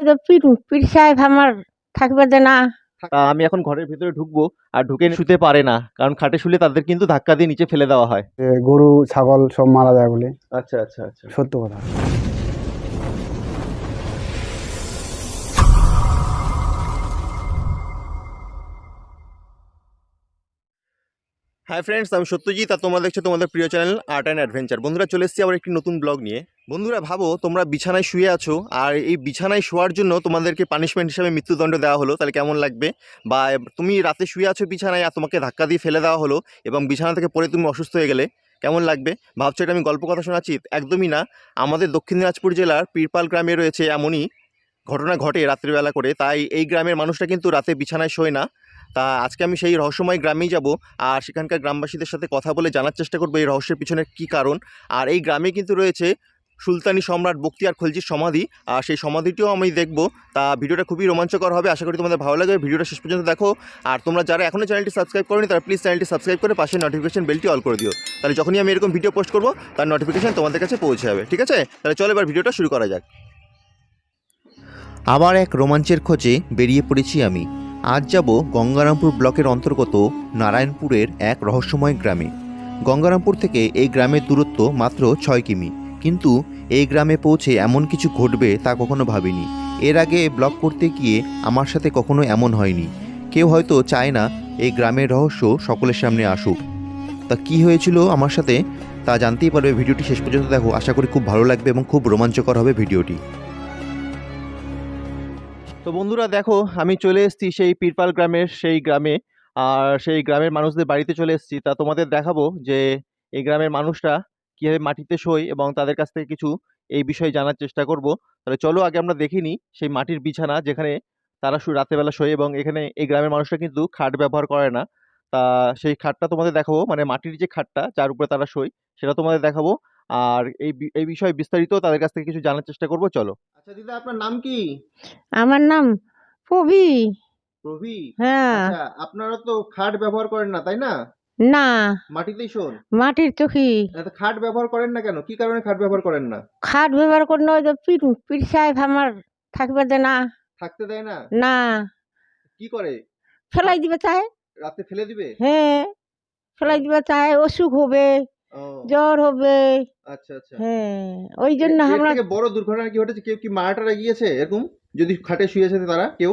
যে পীর পীর সাহেব আমার থাকবে যে না। তা আমি এখন ঘরের ভিতরে ঢুকবো আর ঢুকে শুতে পারে না কারণ খাটে শুলে তাদের কিন্তু ধাক্কা দিয়ে নিচে ফেলে দেওয়া হয়। গরু ছাগল সব মারা যায় বলে। আচ্ছা আচ্ছা আচ্ছা। সত্য কথা। হাই ফ্রেন্ডস আমি সত্যজিৎ আর তোমরা দেখছ তোমাদের প্রিয় চ্যানেল আর্ট অ্যান্ড অ্যাডভেঞ্চার বন্ধুরা, চলে এসেছি আবার একটি নতুন ব্লগ নিয়ে। বন্ধুরা, ভাবো, তোমরা বিছানায় শুয়ে আছো আর এই বিছানায় শোয়ার জন্য তোমাদেরকে পানিশমেন্ট হিসাবে মৃত্যুদণ্ড দেওয়া হলো, তাহলে কেমন লাগবে? বা তুমি রাতে শুয়ে আছো বিছানায় আর তোমাকে ধাক্কা দিয়ে ফেলে দেওয়া হলো এবং বিছানা থেকে পড়ে তুমি অসুস্থ হয়ে গেলে, কেমন লাগবে? ভাবছ এটা আমি গল্প কথা শোনাচ্ছি? একদমই না। আমাদের দক্ষিণ দিনাজপুর জেলার পীরপাল গ্রামে রয়েছে এমনই ঘটনা ঘটে রাত্রিবেলা করে, তাই এই গ্রামের মানুষটা কিন্তু রাতে বিছানায় শোয় না। তা আজকে আমি সেই রহস্যময় গ্রামেই যাব আর সেখানকার গ্রামবাসীদের সাথে কথা বলে জানার চেষ্টা করব এই রহস্যের পিছনে কী কারণ। আর এই গ্রামে কিন্তু রয়েছে সুলতানি সম্রাট বক্তিয়ার খলজির সমাধি। আর সেই সমাধিটিও আমি দেখব। তা ভিডিওটা খুবই রোমাঞ্চকর হবে। আশা করি তোমাদের ভালো লাগবে। ভিডিওটা শেষ পর্যন্ত দেখো। আর তোমরা যারা এখনও চ্যানেলটি সাবস্ক্রাইব করোনি, তারা প্লিজ চ্যানেলটি সাবস্ক্রাইব করে পাশে নোটিফিকেশন বেলটি অল করে দিও। তাহলে যখনই আমি এরকম ভিডিও পোস্ট করব, তার নোটিফিকেশন তোমাদের কাছে পৌঁছে যাবে। ঠিক আছে? তাহলে চলো এবার ভিডিওটা শুরু করা যাক। আবার এক রোমাঞ্চের খোঁজে বেরিয়ে পড়েছি আমি। আজ যাব গঙ্গারামপুর ব্লকের অন্তর্গত নারায়ণপুরের এক রহস্যময় গ্রামে। গঙ্গারামপুর থেকে এই গ্রামের দূরত্ব মাত্র ছয় কিমি। কিন্তু এই গ্রামে পৌঁছে এমন কিছু ঘটবে তা কখনো ভাবিনি। এর আগে ব্লগ করতে গিয়ে আমার সাথে কখনো এমন হয়নি। কেউ হয়তো চায় না এই গ্রামের রহস্য সকলের সামনে আসুক। তা কি হয়েছিল আমার সাথে তা জানতেই পারবে। ভিডিওটি শেষ পর্যন্ত দেখো। আশা করি খুব ভালো লাগবে এবং খুব রোমাঞ্চকর হবে ভিডিওটি। তো বন্ধুরা দেখো, আমি চলে এসেছি সেই পীরপাল গ্রামের সেই গ্রামে। আর সেই গ্রামের মানুষদের বাড়িতে চলে এসেছি। তা তোমাদের দেখাবো যে এই গ্রামের মানুষরা কীভাবে মাটিতে শোয় এবং তাদের কাছ থেকে কিছু এই বিষয়ে জানার চেষ্টা করব। তাহলে চলো আগে আমরা দেখিনি সেই মাটির বিছানা যেখানে তারা রাতেবেলা শোয় এবং এখানে এই গ্রামের মানুষরা কিন্তু খাট ব্যবহার করে না। তা সেই খাটটা তোমাদের দেখাবো। মানে মাটির যে খাটটা, যার উপরে তারা শোয়, সেটা তোমাদের দেখাবো। আর এই বি- এই বিষয়ে বিস্তারিত তাদের কাছ থেকে কিছু জানার চেষ্টা করব চলো। আচ্ছা দিদা আপনার নাম কি? আমার নাম কবি প্রবি হ্যাঁ। আচ্ছা আপনারা তো খাট ব্যবহার করেন না তাই না? না। মাটিতেই শোন। মাটির চোখি। এত খাট ব্যবহার করেন না কেন? কি কারণে খাট ব্যবহার করেন না? খাট ব্যবহার করে ওই যে পীর পীর সাহেব আমার থাকবে দে না। থাকতে দেয় না? না। কি করে? ফেলাই দিবে চায়। রাতে ফেলে দিবে? হ্যাঁ। ফেলাই দিবে চায় অসুখ হবে। জ্বর হবে। আচ্ছা আচ্ছা। হ্যাঁ ওই জন্য আমরা বড় দুর্ঘটনা কি ঘটেছে? কেউ কি মারা টারা গিয়েছে এরকম? যদি খাটে শুয়েছে তারা কেউ?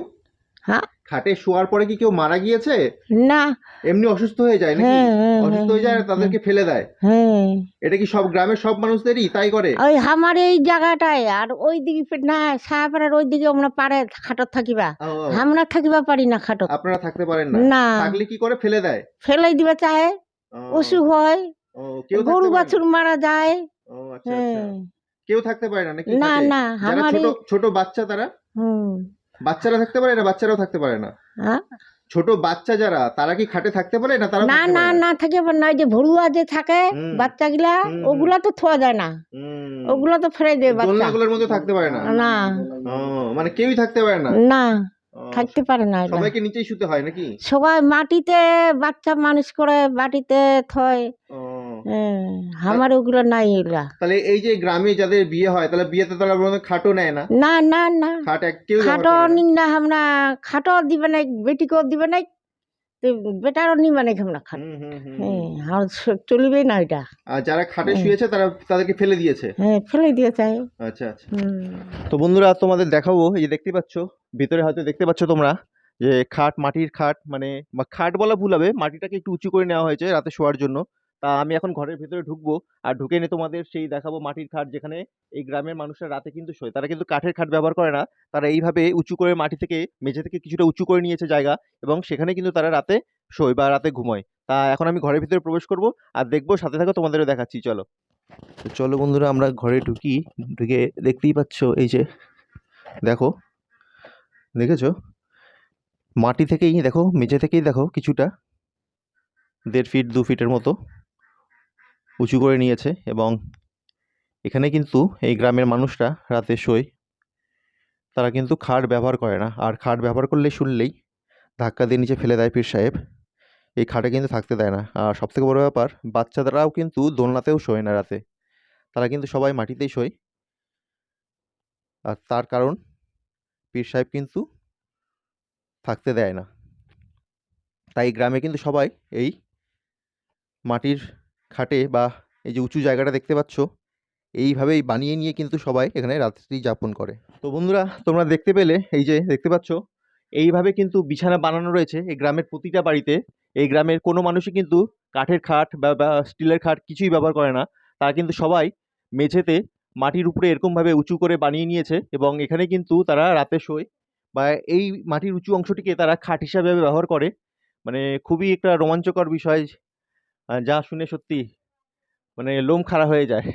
হ্যাঁ। খাটে শোয়ার পরে কি কেউ মারা গিয়েছে? না। এমনি অসুস্থ হয়ে যায় নাকি? হ্যাঁ হ্যাঁ, অসুস্থ হয়ে যায় হ্যাঁ, তাদেরকে ফেলে দেয়। হ্যাঁ। এটা কি সব গ্রামের সব মানুষদেরই? তাই করে? ওই আমার এই জায়গাটায় আর ওই দিকে না সাহাপাড়ার ওই দিকে আমরা পারে খাটত থাকিবা। আমরা থাকিবা পারি না খাটত। আপনারা থাকতে পারেন না। থাকলে কি করে? ফেলে দেয়? ফেলাই দিবে চাহে। অসুখ হয়। গরু বাছুর মারা যায়। আচ্ছা আচ্ছা। হ্যাঁ। কেউ থাকতে পারে না নাকি না না আমার ছোট বাচ্চা তারা? হুম। বাচ্চারা থাকতে পারে না বাচ্চারাও থাকতে পারে না? ছোট বাচ্চা যারা তারা কি খাটে থাকতে পারে না তারা না না না? থাকে না। যে ভরুয়া যে থাকে। বাচ্চাগুলা ওগুলা তো থোয়া যায় না। ওগুলা তো ফেলে দেয় বাচ্চা। দোলনাগুলোর মধ্যে থাকতে পারে না? না। মানে কেউই থাকতে পারে না? না থাকতে পারে না সবাইকে নিচেই শুতে হয় নাকি? সবাই মাটিতে বাচ্চা মানুষ করে মাটিতে থয়। আমার ওগুলো নাই এগুলা। তাহলে এই যে গ্রামে যাদের বিয়ে হয় তাহলে বিয়েতে তারা বলতে খাটও নেয় না? না না না। খাট এক কেউ খাটো না। নিং না আমরা খাটো দিবে নাই বেটিকেও দিবে নাই তো বেটারও নিবে নাই আমরা খাট। হুম, হুম, হুম, হ্যাঁ চলিবে না এটা। আর যারা খাটে শুয়েছে তারা তাদেরকে ফেলে দিয়েছে? হ্যাঁ ফেলে দিয়েছে। আচ্ছা আচ্ছা। তো বন্ধুরা তোমাদের দেখাবো এই যে দেখতে পাচ্ছ ভিতরে হয়তো দেখতে পাচ্ছ তোমরা যে খাট মাটির খাট মানে খাট বলা ভুল হবে মাটিটাকে একটু উঁচু করে নেওয়া হয়েছে রাতে শোয়ার জন্য। তা আমি এখন ঘরের ভিতরে ঢুকবো। আর ঢুকে নিয়ে তোমাদের সেই দেখাবো মাটির খাট যেখানে এই গ্রামের মানুষরা রাতে কিন্তু শোয়। তারা কিন্তু কাঠের খাট ব্যবহার করে না। তারা এইভাবে উঁচু করে মাটি থেকে, মেঝে থেকে কিছুটা উঁচু করে নিয়েছে জায়গা এবং সেখানে কিন্তু তারা রাতে শোয় বা রাতে ঘুমোয়। তা এখন আমি ঘরের ভিতরে প্রবেশ করব আর দেখব, সাথে থাকো তোমাদেরও দেখাচ্ছি। চলো। তো চলো বন্ধুরা, আমরা ঘরে ঢুকি। ঢুকে দেখতেই পাচ্ছ এই যে, দেখো, দেখেছ? মাটি থেকেই দেখো, মেঝে থেকেই দেখো কিছুটা। দেড় ফিট দু ফিটের মতো। উঁচু করে নিয়েছে এবং এখানে কিন্তু এই গ্রামের মানুষরা রাতে শোয়। তারা কিন্তু খাট ব্যবহার করে না। আর খাট ব্যবহার করলে শুনলেই ধাক্কা দিয়ে নিচে ফেলে দেয় পীর সাহেব। এই খাটে কিন্তু থাকতে দেয় না। আর সবথেকে বড় ব্যাপার বাচ্চাদেরাও কিন্তু দোলনাতেও শোয় না রাতে। তারা কিন্তু সবাই মাটিতেই শোয়। আর তার কারণ, পীর সাহেব কিন্তু থাকতে দেয় না। তাই গ্রামে কিন্তু সবাই এই মাটির খাটে বা এই যে উঁচু জায়গাটা দেখতে পাচ্ছ, এইভাবেই বানিয়ে নিয়ে কিন্তু সবাই এখানে রাত্রি যাপন করে। তো বন্ধুরা, তোমরা দেখতে পেলে, এই যে দেখতে পাচ্ছ, এইভাবে কিন্তু বিছানা বানানো রয়েছে এই গ্রামের প্রতিটা বাড়িতে। এই গ্রামের কোনো মানুষই কিন্তু কাঠের খাট বা স্টিলের খাট কিছুই ব্যবহার করে না। তারা কিন্তু সবাই মেঝেতে মাটির উপরে এরকমভাবে উঁচু করে বানিয়ে নিয়েছে এবং এখানে কিন্তু তারা রাতে শোয় বা এই মাটির উঁচু অংশটিকে তারা খাট হিসাবে ব্যবহার করে। মানে খুবই একটা রোমাঞ্চকর বিষয় যা শুনে সত্যি মানে লোম খাড়া হয়ে যায়।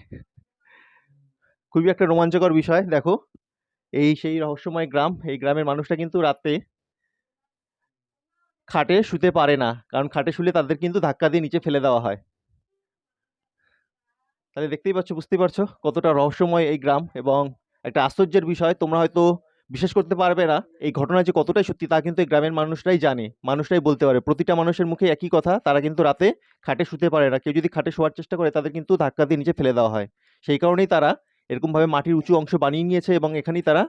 খুবই একটা রোমাঞ্চকর বিষয়, দেখো। এই সেই রহস্যময় গ্রাম, এই গ্রামের মানুষটা কিন্তু রাতে খাটে শুতে পারে না, কারণ খাটে শুলে তাদের কিন্তু ধাক্কা দিয়ে নিচে ফেলে দেওয়া হয়। তাহলে দেখতেই পাচ্ছ, বুঝতেই পারছ কতটা রহস্যময় এই গ্রাম এবং একটা আশ্চর্যের বিষয়, তোমরা হয়তো বিশ্বাস করতে পারবে না এই ঘটনা যে কতটাই সত্যি তা কিন্তু এই গ্রামের মানুষরাই জানে। মানুষরাই বলতে পারে। প্রতিটা মানুষের মুখে একই কথা, তারা কিন্তু রাতে খাটে শুতে পারে না। কেউ যদি খাটে শোয়ার চেষ্টা করে, তাদের কিন্তু ধাক্কা দিয়ে নিচে ফেলে দেওয়া হয়। সেই কারণেই তারা এরকমভাবে মাটির উঁচু অংশ বানিয়ে নিয়েছে এবং এখানেই তারা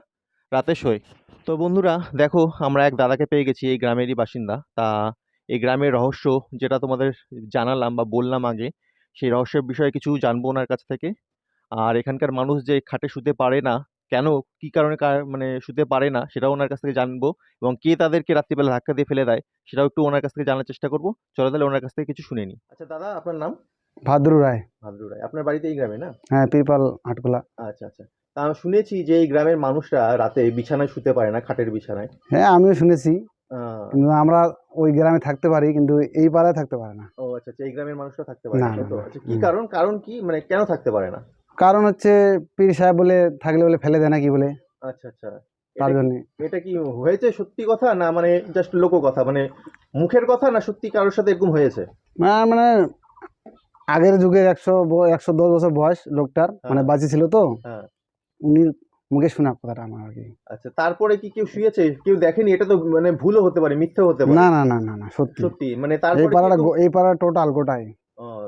রাতে শোয়। তো বন্ধুরা, দেখো, আমরা এক দাদাকে পেয়ে গেছি, এই গ্রামেরই বাসিন্দা। তা এই গ্রামের রহস্য যেটা তোমাদের জানালাম বা বললাম আগে, সেই রহস্যের বিষয়ে কিছু জানব ওনার কাছ থেকে। আর এখানকার মানুষ যে খাটে শুতে পারে না কেন কি কারণে কার- মানে শুতে পারে না সেটাও ওনার কাছ থেকে জানব এবং কে তাদেরকে রাত্রিবেলা ধাক্কা দিয়ে ফেলে দেয় সেটাও একটু ওনার কাছ থেকে জানার চেষ্টা করব। চলো তাহলে ওনার কাছ থেকে কিছু শুনে নিই। আচ্ছা দাদা আপনার নাম? ভাদ্রু রায়। ভাদ্রু রায়। আপনার বাড়িতে এই গ্রামে না? হ্যাঁ পিরপাল আটকুলা। আচ্ছা আচ্ছা। তা আমি শুনেছি যে এই গ্রামের মানুষরা রাতে বিছানায় শুতে পারে না খাটের বিছানায়। হ্যাঁ আমিও শুনেছি। কিন্তু আমরা ওই গ্রামে থাকতে পারি কিন্তু এই পাড়ায় থাকতে পারে না। ও আচ্ছা আচ্ছা এই গ্রামের মানুষরা থাকতে পারে না না, তাই তো? আচ্ছা কি কারণ? কারণ কি? মানে কেন থাকতে পারে না? কারণ হচ্ছে পীর সাহেব বলে থাকলে বলে ফেলে দেয় নাকি বলে? আচ্ছা আচ্ছা। তার জন্য। এটা কি হয়েছে সত্যি কথা না মানে জাস্ট লোক কথা? মানে মুখের কথা না সত্যি কারোর সাথে এরকম হয়েছে? মানে আগের যুগের একশো একশো দশ বছর বয়স লোকটার মানে হ্যাঁ। বাঁচি ছিল তো। হ্যাঁ। উনি মুখে শোনা কথাটা আমার আর কি। আচ্ছা তারপরে কি কেউ শুয়েছে? কেউ দেখেনি? এটা তো মানে ভুলও হতে পারে মিথ্যেও হতে পারে। না না না না সত্যি। সত্যি মানে এই তারপরে কি পাড়াটা এই পাড়া টোটাল গোটাই ও,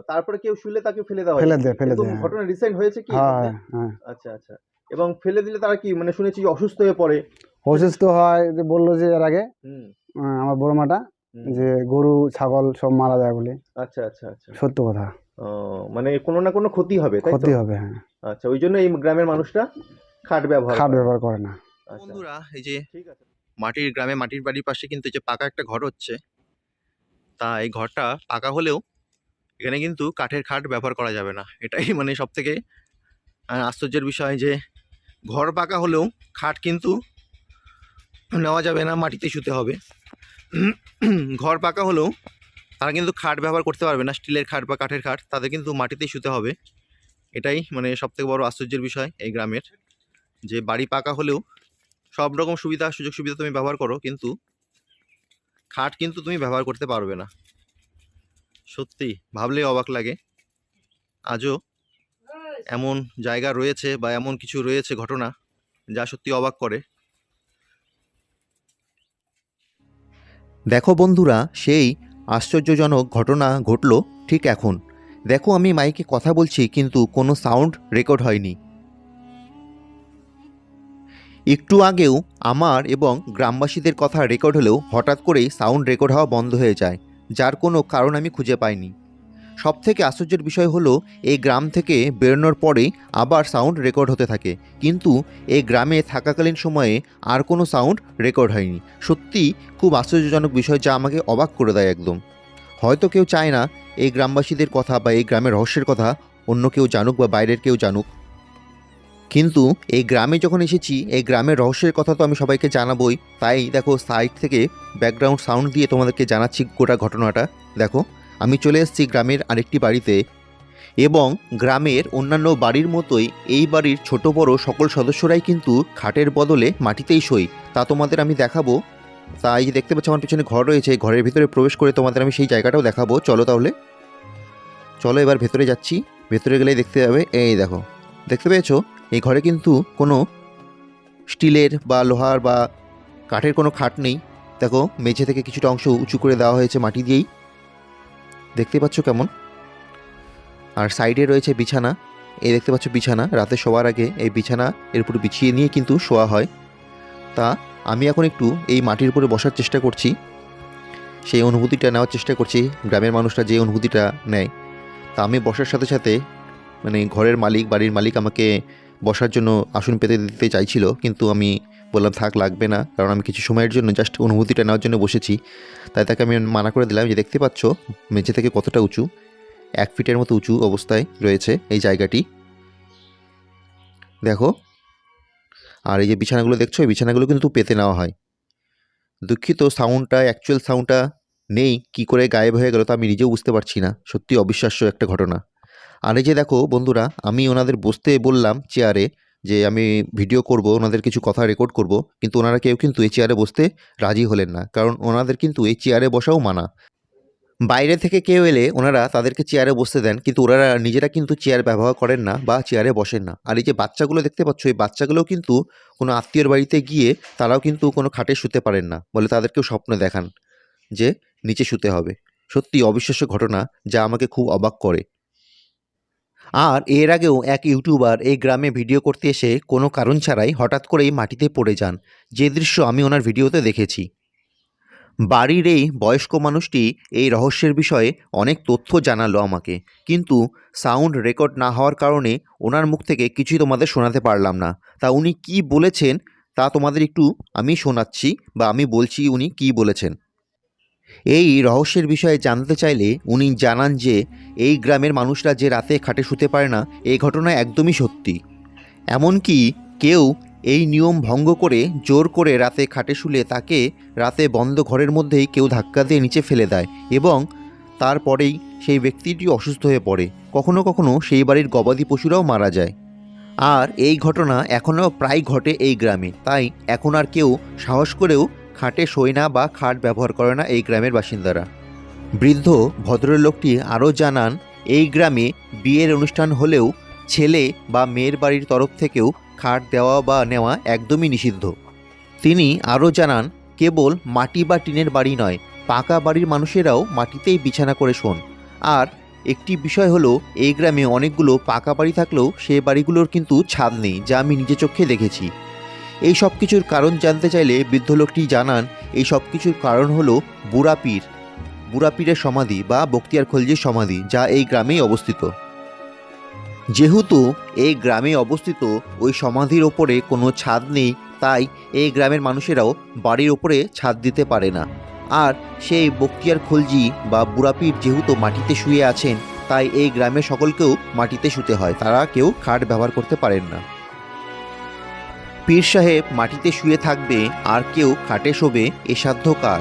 তারপরে কেউ শুলে তাকে ফেলে দেওয়া ফেলে হয় দেয় ফেলে দেয় হ্যাঁ। ঘটনা রিসেন্ট হয়েছে কি? হ্যাঁ হ্যাঁ আচ্ছা আচ্ছা। এবং ফেলে দিলে তারা কি মানে শুনেছি যে অসুস্থ হয়ে পড়ে? অসুস্থ হয় যে বলল যে এর আগে আমার বড় মাটা যে গরু ছাগল সব মারা যায় বলে। আচ্ছা আচ্ছা আচ্ছা। সত্য কথা। ও, মানে কোনো না কোনো ক্ষতি হবে তাই তো? ক্ষতি হবে হ্যাঁ। আচ্ছা ওই জন্য এই গ্রামের মানুষরা খাট ব্যবহার খাট ব্যবহার করে না। আচ্ছা, বন্ধুরা এই যে ঠিক আছে। মাটির গ্রামে মাটির বাড়ির পাশে কিন্তু যে পাকা একটা ঘর হচ্ছে তা এই ঘরটা পাকা হলেও এখানে কিন্তু কাঠের খাট ব্যবহার করা যাবে না। এটাই মানে সব থেকে আশ্চর্যের বিষয় যে, ঘর পাকা হলেও খাট কিন্তু নেওয়া যাবে না, মাটিতে শুতে হবে। ঘর পাকা হলেও তারা কিন্তু খাট ব্যবহার করতে পারবে না, স্টিলের খাট বা কাঠের খাট, তাদের কিন্তু মাটিতেই শুতে হবে। এটাই মানে সবথেকে বড় আশ্চর্যের বিষয় এই গ্রামের, যে বাড়ি পাকা হলেও সব রকম সুবিধা, সুযোগ সুবিধা তুমি ব্যবহার করো, কিন্তু খাট কিন্তু তুমি ব্যবহার করতে পারবে না। সত্যি ভাবলেই অবাক লাগে। আজও এমন জায়গা রয়েছে বা এমন কিছু রয়েছে ঘটনা যা সত্যি অবাক করে। দেখো বন্ধুরা, সেই আশ্চর্যজনক ঘটনা ঘটলো ঠিক এখন। দেখো আমি মাইকে কথা বলছি, কিন্তু কোনো সাউন্ড রেকর্ড হয়নি। একটু আগেও আমার এবং গ্রামবাসীদের কথা রেকর্ড হলেও হঠাৎ করেই সাউন্ড রেকর্ড হওয়া বন্ধ হয়ে যায়। যার কোনো কারণ আমি খুঁজে পাইনি। সব থেকে আশ্চর্যের বিষয় হলো, এই গ্রাম থেকে বেরোনোর পরেই আবার সাউন্ড রেকর্ড হতে থাকে। কিন্তু এই গ্রামে থাকাকালীন সময়ে আর কোনো সাউন্ড রেকর্ড হয়নি। সত্যি খুব আশ্চর্যজনক বিষয় যা আমাকে অবাক করে দেয় একদম। হয়তো কেউ চায় না এই গ্রামবাসীদের কথা বা এই গ্রামের রহস্যের কথা অন্য কেউ জানুক বা বাইরের কেউ জানুক। কিন্তু এই গ্রামে যখন এসেছি, এই গ্রামের রহস্যের কথা তো আমি সবাইকে জানাবই। তাই দেখো সাইড থেকে ব্যাকগ্রাউন্ড সাউন্ড দিয়ে তোমাদেরকে জানাচ্ছি গোটা ঘটনাটা। দেখো, আমি চলে এসেছি গ্রামের আরেকটি বাড়িতে এবং গ্রামের অন্যান্য বাড়ির মতোই এই বাড়ির ছোট বড় সকল সদস্যরাই কিন্তু খাটের বদলে মাটিতেই শোয়। তা তোমাদের আমি দেখাবো। তা এই যে দেখতে পাচ্ছ, আমার পিছনে ঘর রয়েছে ঘরের ভিতরে প্রবেশ করে তোমাদের আমি সেই জায়গাটাও দেখাবো। চলো তাহলে। চলো এবার ভেতরে যাচ্ছি। ভেতরে গেলেই দেখতে যাবে। এই দেখো, দেখতে পেয়েছ? এই ঘরে কিন্তু কোনো স্টিলের বা লোহার বা কাঠের কোনো খাট নেই। দেখো, মেঝে থেকে কিছুটা অংশ উঁচু করে দেওয়া হয়েছে মাটি দিয়েই। দেখতে পাচ্ছ কেমন? আর সাইডে রয়েছে বিছানা। এই দেখতে পাচ্ছ বিছানা। রাতে শোয়ার আগে এই বিছানা এর উপর বিছিয়ে নিয়ে কিন্তু শোয়া হয়। তা আমি এখন একটু এই মাটির উপরে বসার চেষ্টা করছি। সেই অনুভূতিটা নেওয়ার চেষ্টা করছি। গ্রামের মানুষরা যে অনুভূতিটা নেয়। তা আমি বসার সাথে সাথে মানে ঘরের মালিক, বাড়ির মালিক আমাকে বসার জন্য আসন পেতে দিতে চাইছিল, কিন্তু আমি বললাম, থাক, লাগবে না। কারণ আমি কিছু সময়ের জন্য জাস্ট অনুভূতিটা নেওয়ার জন্য বসেছি। তাই তাকে আমি মানা করে দিলাম যে, দেখতে পাচ্ছ, মেঝে থেকে কতটা উঁচু? এক ফিটের মতো উঁচু অবস্থায় রয়েছে এই জায়গাটি। দেখো। আর এই যে বিছানাগুলো দেখছ, এই বিছানাগুলো কিন্তু পেতে নেওয়া হয়। দুঃখিত সাউন্ডটা অ্যাকচুয়াল সাউন্ডটা নেই। কি করে গায়েব হয়ে গেল তা আমি নিজেও বুঝতে পারছি না। সত্যি অবিশ্বাস্য একটা ঘটনা। আর এই যে দেখো বন্ধুরা, আমি ওনাদের বসতে বললাম চেয়ারে যে আমি ভিডিও করব, ওনাদের কিছু কথা রেকর্ড করব, কিন্তু ওনারা কেউ কিন্তু এই চেয়ারে বসতে রাজি হলেন না, কারণ ওনাদের কিন্তু এই চেয়ারে বসাও মানা। বাইরে থেকে কেউ এলে ওনারা তাদেরকে চেয়ারে বসতে দেন, কিন্তু ওনারা নিজেরা কিন্তু চেয়ার ব্যবহার করেন না বা চেয়ারে বসেন না। আর এই যে বাচ্চাগুলো দেখতে পাচ্ছ, এই বাচ্চাগুলোও কিন্তু কোনো আত্মীয়র বাড়িতে গিয়ে তারাও কিন্তু কোনো খাটে শুতে পারেন না, বলে তাদেরকেও স্বপ্ন দেখান যে নিচে শুতে হবে। সত্যি অবিশ্বাস্য ঘটনা যা আমাকে খুব অবাক করে। আর এর আগেও এক ইউটিউবার এই গ্রামে ভিডিও করতে এসে কোনো কারণ ছাড়াই হঠাৎ করেই মাটিতে পড়ে যান। যে দৃশ্য আমি ওনার ভিডিওতে দেখেছি। বাড়ির এই বয়স্ক মানুষটি এই রহস্যের বিষয়ে অনেক তথ্য জানালো আমাকে। কিন্তু সাউন্ড রেকর্ড না হওয়ার কারণে ওনার মুখ থেকে কিছুই তোমাদের শোনাতে পারলাম না। তা উনি কি বলেছেন তা তোমাদের একটু আমি শোনাচ্ছি বা আমি বলছি উনি কি বলেছেন। এই রহস্যের বিষয়ে জানতে চাইলে উনি জানান যে, এই গ্রামের মানুষরা যে রাতে খাটে শুতে পারে না এই ঘটনা একদমই সত্যি। এমনকি কেউ এই নিয়ম ভঙ্গ করে, জোর করে রাতে খাটে শুলে তাকে রাতে বন্ধ ঘরের মধ্যেই কেউ ধাক্কা দিয়ে নিচে ফেলে দেয় এবং তারপরেই সেই ব্যক্তিটি অসুস্থ হয়ে পড়ে। কখনো কখনো সেই বাড়ির গবাদি পশুরাও মারা যায়। আর এই ঘটনা এখনও প্রায় ঘটে এই গ্রামে। তাই এখন আর কেউ সাহস করেও খাটে শোয় না বা খাট ব্যবহার করে না এই গ্রামের বাসিন্দারা। বৃদ্ধ ভদ্রলোকটি আরও জানান, এই গ্রামে বিয়ের অনুষ্ঠান হলেও ছেলে বা মেয়ের বাড়ির তরফ থেকেও খাট দেওয়া বা নেওয়া একদমই নিষিদ্ধ। তিনি আরও জানান, কেবল মাটি বা টিনের বাড়ি নয়, পাকা বাড়ির মানুষেরাও মাটিতেই বিছানা করে শোন। আর একটি বিষয় হলো, এই গ্রামে অনেকগুলো পাকা বাড়ি থাকলেও সে বাড়িগুলোর কিন্তু ছাদ নেই, যা আমি নিজে চোখে দেখেছি। এই সব কিছুর কারণ জানতে চাইলে বৃদ্ধ লোকটি জানান, এই সব কিছুর কারণ হলো বুড়া পীর। বুড়া পীরের সমাধি বা বক্তিয়ার খলজির সমাধি যা এই গ্রামেই অবস্থিত। যেহেতু এই গ্রামে অবস্থিত, ওই সমাধির ওপরে কোনো ছাদ নেই, তাই এই গ্রামের মানুষেরাও বাড়ির ওপরে ছাদ দিতে পারে না। আর সেই বক্তিয়ার খলজি বা বুড়াপীর যেহেতু মাটিতে শুয়ে আছেন, তাই এই গ্রামের সকলকেও মাটিতে শুতে হয়, তারা কেউ খাট ব্যবহার করতে পারেন না। পীর সাহেব মাটিতে শুয়ে থাকবে, আর কেউ খাটে শোবে এ সাধ্য কার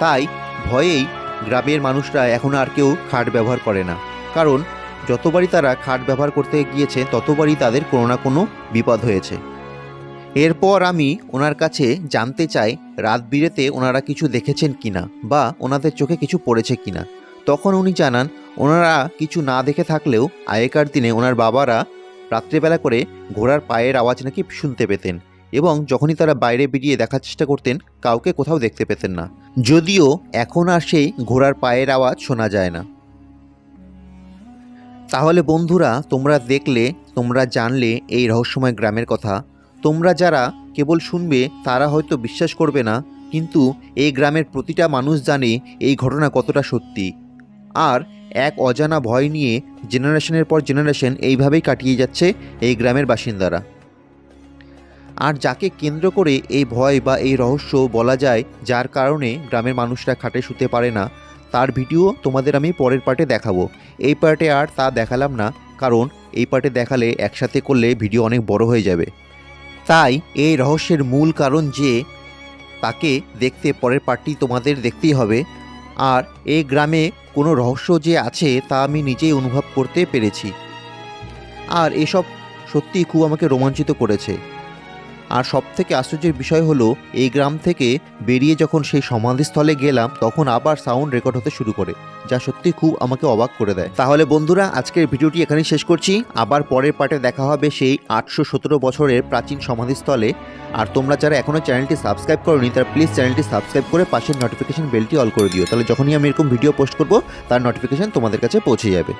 তাই ভয়েই গ্রামের মানুষরা এখন আর কেউ খাট ব্যবহার করে না। কারণ যতবারই তারা খাট ব্যবহার করতে গিয়েছে, ততবারই তাদের কোনো না কোনো বিপদ হয়েছে। এরপর আমি ওনার কাছে জানতে চাই, রাত বিরেতে ওনারা কিছু দেখেছেন কিনা বা ওনাদের চোখে কিছু পড়েছে কিনা। তখন উনি জানান, ওনারা কিছু না দেখে থাকলেও আগেকার দিনে ওনার বাবারা রাত্রেবেলা করে ঘোড়ার পায়ের আওয়াজ নাকি শুনতে পেতেন এবং যখনই তারা বাইরে বেরিয়ে দেখার চেষ্টা করতেন, কাউকে কোথাও দেখতে পেতেন না। যদিও এখন আর সেই ঘোড়ার পায়ের আওয়াজ শোনা যায় না। তাহলে বন্ধুরা, তোমরা দেখলে, তোমরা জানলে এই রহস্যময় গ্রামের কথা। তোমরা যারা কেবল শুনবে, তারা হয়তো বিশ্বাস করবে না, কিন্তু এই গ্রামের প্রতিটা মানুষ জানে এই ঘটনা কতটা সত্যি। আর এক অজানা ভয় নিয়ে জেনারেশনের পর জেনারেশন এইভাবেই কাটিয়ে যাচ্ছে এই গ্রামের বাসিন্দারা। আর যাকে কেন্দ্র করে এই ভয় বা এই রহস্য বলা যায়, যার কারণে গ্রামের মানুষরা খাটে শুতে পারে না, তার ভিডিও তোমাদের আমি পরের পার্টে দেখাবো। এই পার্টে আর তা দেখালাম না, কারণ এই পার্টে দেখালে একসাথে করলে ভিডিও অনেক বড় হয়ে যাবে। তাই এই রহস্যের মূল কারণ যে তাকে দেখতে পরের পার্টটি তোমাদের দেখতেই হবে। আর এই গ্রামে কোনো রহস্য যে আছে তা আমি নিজেই অনুভব করতে পেরেছি। আর এসব সত্যিই খুব আমাকে রোমাঞ্চিত করেছে। আর সবথেকে আশ্চর্যের বিষয় হলো, এই গ্রাম থেকে বেরিয়ে যখন সেই সমাধিস্থলে গেলাম, তখন আবার সাউন্ড রেকর্ড হতে শুরু করে, যা সত্যি খুব আমাকে অবাক করে দেয়। তাহলে বন্ধুরা, আজকের ভিডিওটি এখানেই শেষ করছি। আবার পরের পার্টে দেখা হবে সেই আটশো সতেরো বছরের প্রাচীন সমাধিস্থলে। আর তোমরা যারা এখনও চ্যানেলটি সাবস্ক্রাইব করোনি, তারা প্লিজ চ্যানেলটি সাবস্ক্রাইব করে পাশের নোটিফিকেশন বেলটি অল করে দিও। তাহলে যখনই আমি এরকম ভিডিও পোস্ট করব, তার নোটিফিকেশন তোমাদের কাছে পৌঁছে যাবে।